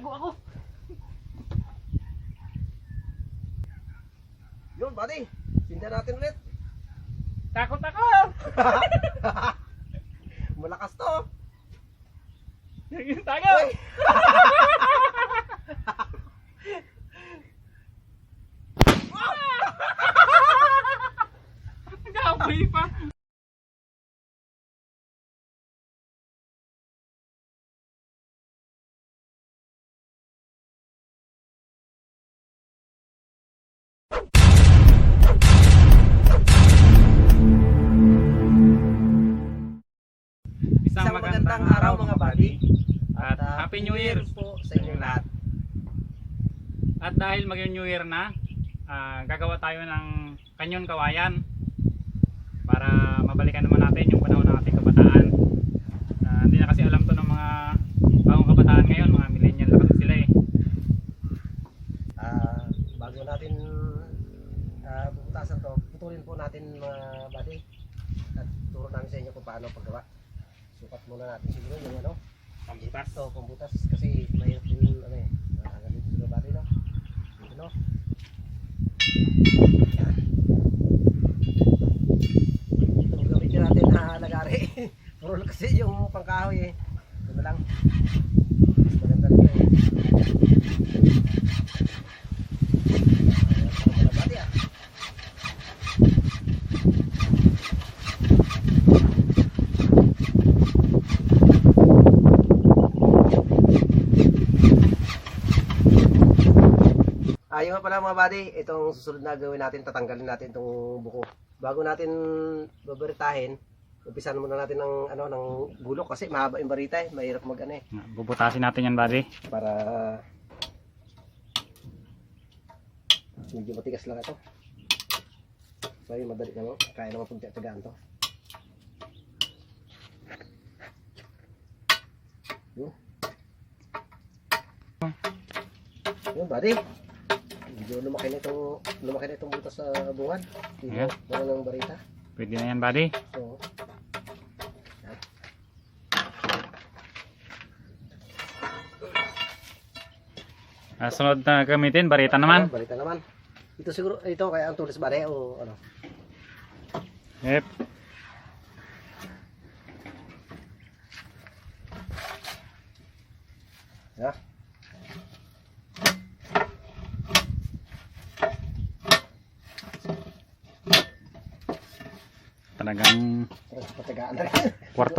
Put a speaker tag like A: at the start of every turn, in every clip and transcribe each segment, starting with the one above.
A: Gago ako.
B: Yun, buddy. Sinda natin ulit.
A: Takot ako.
B: Malakas to.
A: Yung takot.
B: Uy.
A: Gaboy pa.
B: Magandang araw mga buddy.
A: At Happy New Year.
B: po sa inyong lahat.
A: At dahil mag New Year na, ah, gagawa tayo ng kanyon kawayan para mabalikan naman natin yung panahon ng ating kabataan. Ah, hindi na kasi alam to ng mga bagong kabataan ngayon, mga millennial na kasi sila eh.
B: Ah, bago natin uh, bubutasan to, putulin po natin mga buddy. At turo namin sa inyo kung paano paggawa. Sukat muna natin siguro yung ano,
A: Pambutas.
B: ito, pambutas kasi mahirap din ano eh. Uh, ganito siguro buddy no. Dito no. Yan. Itong gamitin natin na lagari. Puro kasi yung pangkahoy eh. Ito na lang. Mas maganda rin eh. Ayan, mga buddy, ah. Ayun nga pala mga buddy, itong susunod na gawin natin, tatanggalin natin itong buko. Bago natin babaritahin, umpisan muna natin ng ano ng bulok kasi mahaba yung barita eh, mahirap mag ano eh,
A: Bubutasin natin yan, buddy.
B: para medyo matigas lang ito. So yun, madali naman, kaya naman pag tagaan to. Yun. Yun, buddy. Medyo lumaki na itong, lumaki na itong butas sa bungan. Dito,
A: Yeah.
B: yeah. ng barita.
A: Pwede na yan, buddy.
B: So,
A: Ah, sunod na gamitin, barita naman.
B: ano, barita naman. Ito siguro, ito kaya ang tulis bare o ano.
A: Yep.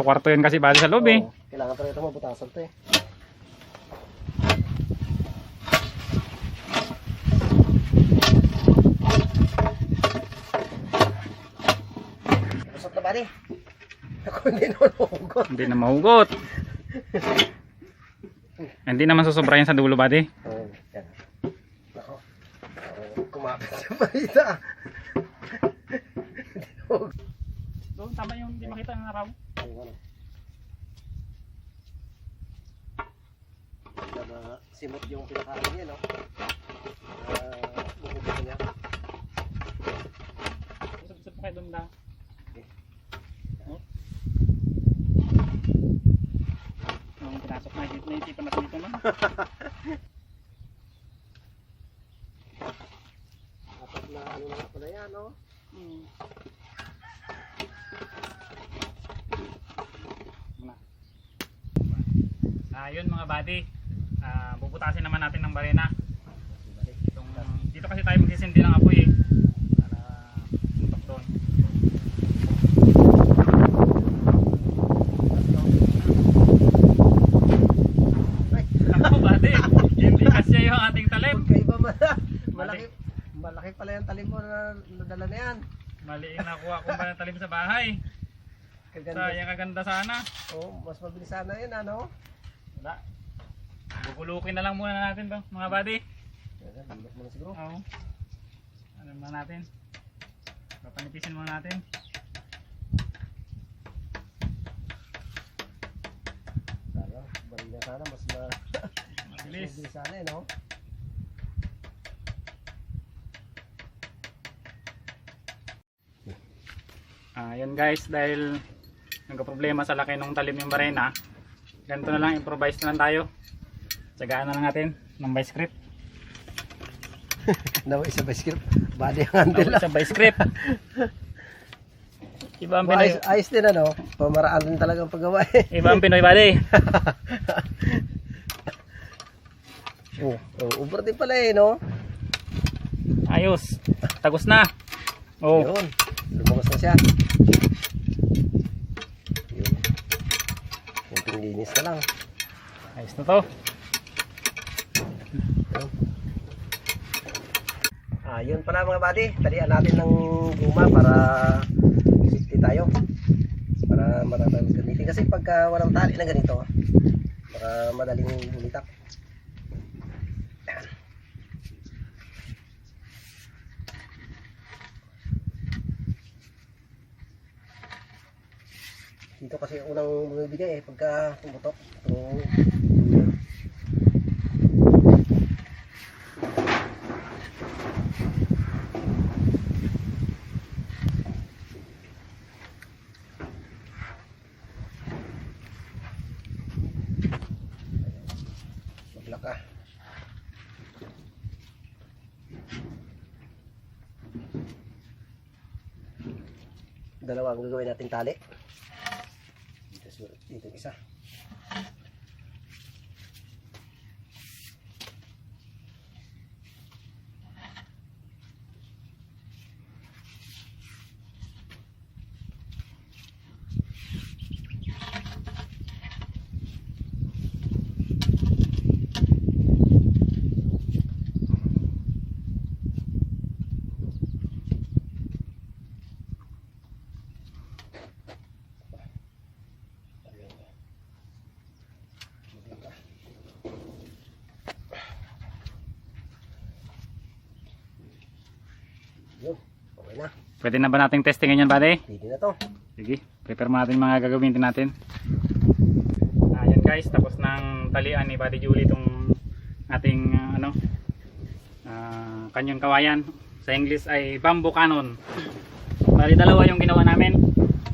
A: Kwarto-kwarto yan kasi buddy sa loob eh.
B: Oo, kailangan talaga ito mabutasan to eh. Kusot na ba ni? Ako hindi naman hugot.
A: Hindi na mahugot. Hindi naman susobrayan sa dulo, buddy.
B: Oo, yan. Ako. Oh, kumapit sa balita.
A: Doon, tama yung hindi makita ng araw.
B: Ano. Na simot yung pinakain niya, no? Uh, bumubuto niya.
A: Usap-usap pa kayo doon lang. Oh. Nung pinasok na, naisipan natin dito man.
B: Apat na ano na nga pala yan, no?
A: Hmm. Wala. Mga buddy. Ah, bubutasin naman natin ng barena. Itong, dito kasi tayo magsisindi ng apoy eh. Para tutok doon. Ako buddy, hindi kasi yung ating talim.
B: malaki, malaki pala yung talim mo na nadala na yan.
A: Mali yung nakuha ko ba ng talim sa bahay.
B: Kaganda.
A: Sayang kaganda sana.
B: Oh, mas mabilis sana yun, ano?
A: Wala. Bubulukin na lang muna natin to, mga buddy.
B: Yan, bilok mo na siguro.
A: Oo. Ano muna natin? Papanipisin muna natin.
B: Sana, na sana, mas ma...
A: Mabilis.
B: Mabilis sana eh, no?
A: Ah, yan guys, dahil nagka-problema sa laki ng talim yung barena, ganito na lang, improvise na lang tayo. Tsagaan na lang natin ng by script.
B: Nawa isa ba script? Body ang handle.
A: Oh, sa by script. Iba ang Pinoy.
B: ayos, ayos din ano. Pamaraan din talaga ang paggawa eh.
A: Iba ang Pinoy bali.
B: Oh, oh, over din pala eh, no?
A: Ayos. Tagos na. Oh.
B: Yun. Lumabas na siya. Yun. Kunting linis na lang.
A: Ayos na to.
B: Yun pala mga buddy. Talian natin ng guma para safety tayo. Para matatag gamitin. Kasi pagka walang tali na ganito, baka madaling bulitak. Ayan. Dito kasi unang bumibigay eh pagka pumutok. Itong Maglak ka. Dalawa ang gagawin natin tali. Dito yung isa. Yun. Okay na.
A: Pwede na ba nating testingin yan, buddy?
B: Pwede na to.
A: Sige, prepare mo natin mga gagawin din natin. Ayan guys, tapos ng talian ni Buddy Julie itong ating ah, ano, ah, kanyon kawayan. Sa English ay bamboo cannon. Bali dalawa yung ginawa namin.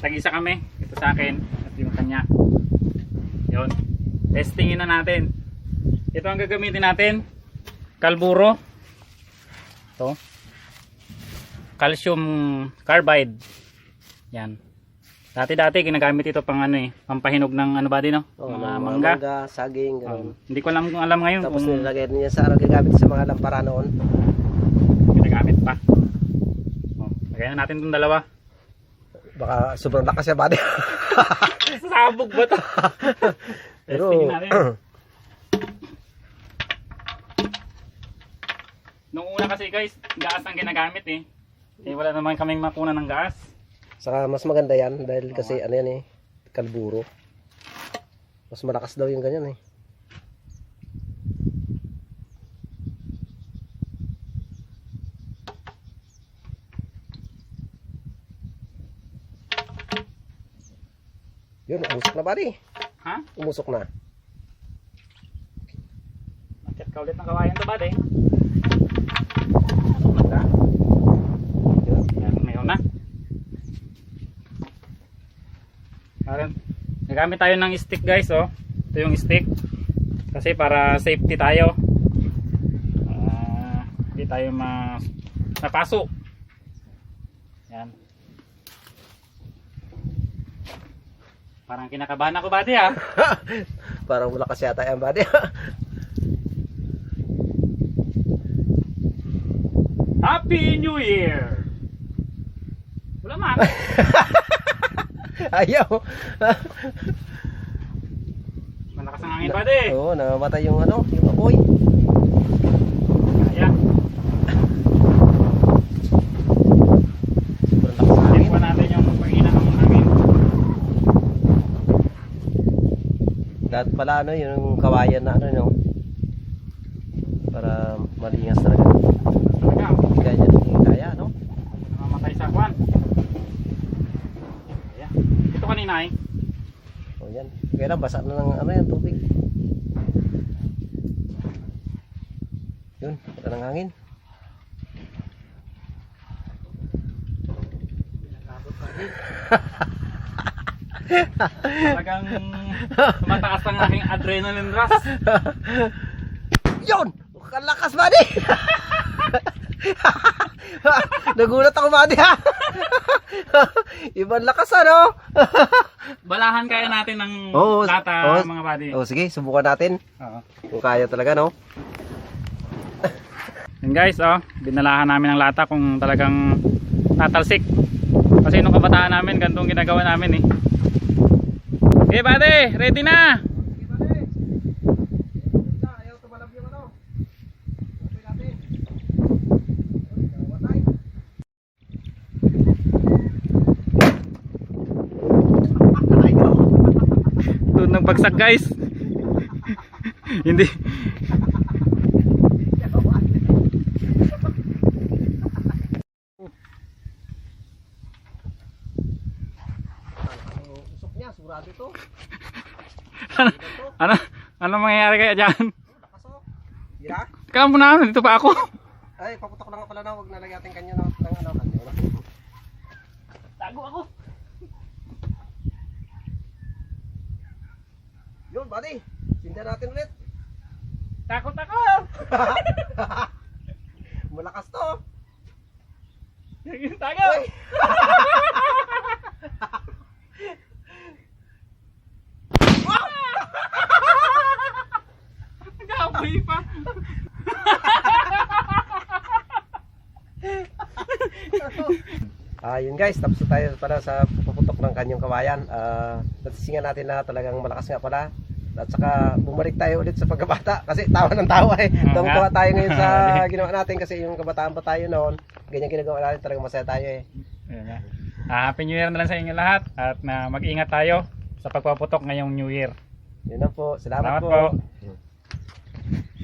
A: Tag-isa kami, ito sa akin at yung kanya. Yun. Testingin na natin. Ito ang gagamitin natin. Kalburo. Ito. Calcium carbide. Yan. Dati-dati ginagamit ito pang ano eh, pampahinog ng ano ba din no?
B: Oh,
A: mga
B: ng
A: mangga.
B: saging,
A: Um,
B: ganun.
A: hindi ko alam kung alam ngayon
B: Tapos
A: kung
B: nilagay niya sa ano gagamit sa mga lampara noon.
A: ginagamit pa. Oh, lagyan na natin itong dalawa.
B: Baka sobrang lakas siya body.
A: Sabog ba to?
B: Pero.
A: Nung una kasi guys, gas ang ginagamit eh. Eh wala naman kaming makuna ng gas.
B: saka mas maganda yan dahil kasi ano yan eh, kalburo. Mas malakas daw yung ganyan eh. Yun, umusok na bari.
A: Ha?
B: Umusok na.
A: Bakit ka ulit ng kawayan to bad eh?
B: Maganda. Yun.
A: Yan, ngayon na. Parang, nagamit tayo ng stick guys oh. Ito yung stick. Kasi para safety tayo. Ah, hindi tayo ma napasok. Yan. Parang kinakabahan ako bati ah.
B: Parang wala kasi yata yan body.
A: Happy New Year! Wala man.
B: Ayaw.
A: Malakas ang hangin bati.
B: Oo, namamatay yung ano, yung apoy.
A: Kaya.
B: Sobrang lakas ng hangin.
A: Tingnan natin yung pag-ina ng hangin.
B: Lahat pala ano, yung kawayan na ano, no? Para malingas talaga.
A: Talaga,
B: Hindi kaya hindi kaya, no?
A: namamatay sa kwan. Kaya. Ito kanina eh.
B: O Kaya lang, basa na ng ano yan, tubig. Yun, wala ng hangin.
A: Talagang tumataas ang aking adrenaline rush.
B: Yun! Kalakas, buddy! Nagulat ako, buddy, ha? Ibang lakas, ano?
A: Balahan kaya natin ng
B: Oo,
A: lata
B: oo.
A: mga buddy.
B: O, sige, subukan natin.
A: Oo.
B: Kung kaya talaga, no?
A: Yun guys, oh, binalahan namin ng lata kung talagang tatalsik. Kasi nung kabataan namin, ganitong ginagawa namin eh. Okay, buddy, ready na!
B: Sige, buddy. Ayaw tumalab yung ano. Okay natin. Matay. Ayaw.
A: Nagbagsak guys. Hindi.
B: Ang usok niya, sigurado ito.
A: ano, ano, ano mangyayari kaya dyan?
B: Gira?
A: Kala mo na, dito pa ako.
B: Ay, paputok lang nga pala na. Huwag nalagyan natin kanya ng, ng ano. Kanya, no?
A: Tago ako.
B: Yun, buddy. Sinda natin ulit.
A: Takot ako.
B: Malakas to.
A: Tago.
B: Uy.
A: Nag-aapoy pa.
B: Ah, yun guys, tapos tayo para sa puputok ng kanyang kawayan. Ah, natisingan natin na talagang malakas nga pala. At saka bumalik tayo ulit sa pagkabata kasi tawa ng tawa eh. Tawa
A: nga.
B: tayo ngayon sa ginawa natin kasi yung kabataan pa tayo noon. Ganyan ginagawa natin talagang masaya tayo eh.
A: Ah, Happy New Year na lang sa inyo lahat at na mag-ingat tayo sa pagpaputok ngayong New Year.
B: Yun po. Salamat,
A: Salamat
B: po.
A: po.